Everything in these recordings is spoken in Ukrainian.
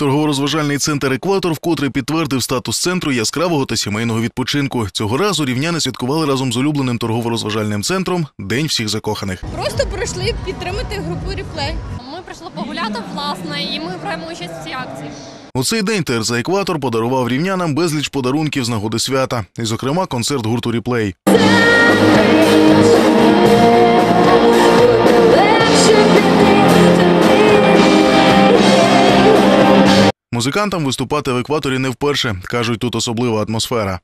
Торгово-розважальний центр Екватор вкотре підтвердив статус центру яскравого та сімейного відпочинку. Цього разу рівняни святкували разом з улюбленим торгово-розважальним центром День всіх закоханих. Просто прийшли підтримати групу реплей. Ми прийшли погуляти, власне, і ми беремо участь в цій акції. У цей день ТРЦ Екватор подарував рівнянам безліч подарунків з нагоди свята, і, зокрема, концерт гурту Ріплей. Музикантам виступати в екваторі не вперше. кажуть, тут особлива атмосфера.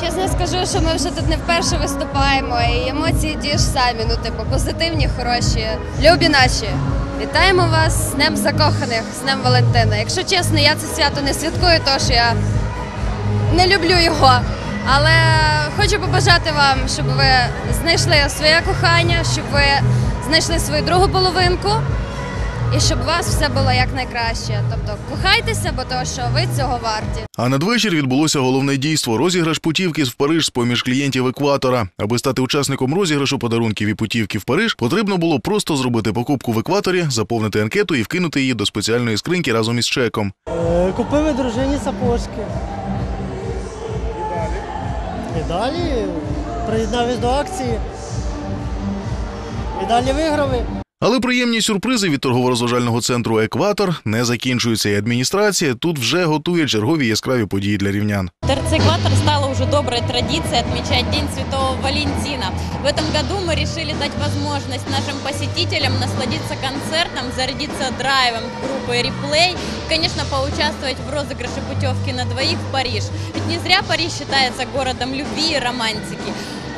Чесно скажу, що ми вже тут не вперше виступаємо, і емоції ті ж самі, ну типу позитивні, хороші, любі наші. Вітаємо вас з Днем закоханих, з Днем Валентина. Якщо чесно, я це свято не святкую, що я не люблю його. Але хочу побажати вам, щоб ви знайшли своє кохання, щоб ви знайшли свою другу половинку. І щоб у вас все було як найкраще. Тобто кохайтеся, бо то, що ви цього варті. А надвечір відбулося головне дійство розіграш путівки в Париж з поміж клієнтів екватора. Аби стати учасником розіграшу подарунків і путівки в Париж, потрібно було просто зробити покупку в екваторі, заповнити анкету і вкинути її до спеціальної скриньки разом із чеком. Е, Купили дружині сапожки. І далі приєднався до акції. І далі виграли. Але приємні сюрпризи від торгово-розважального центру Екватор не закінчуються, і адміністрація тут вже готує чергові яскраві події для рівнян. ТРЦ «Экватор» стала уже доброй традицией отмечать День Святого Валентина. В этом году мы решили дать возможность нашим посетителям насладиться концертом, зарядиться драйвом группы «Реплей» и, конечно, поучаствовать в розыгрыше путевки на двоих в Париж. Ведь не зря Париж считается городом любви и романтики.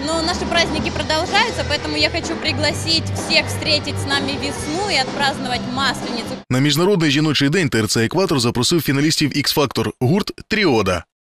Но наши праздники продолжаются, поэтому я хочу пригласить всех встретить с нами весну и отпраздновать Масленицу. На міжнародний жіночий день ТРЦ Екватор запросив фіналістів X Factor гурт Тріода.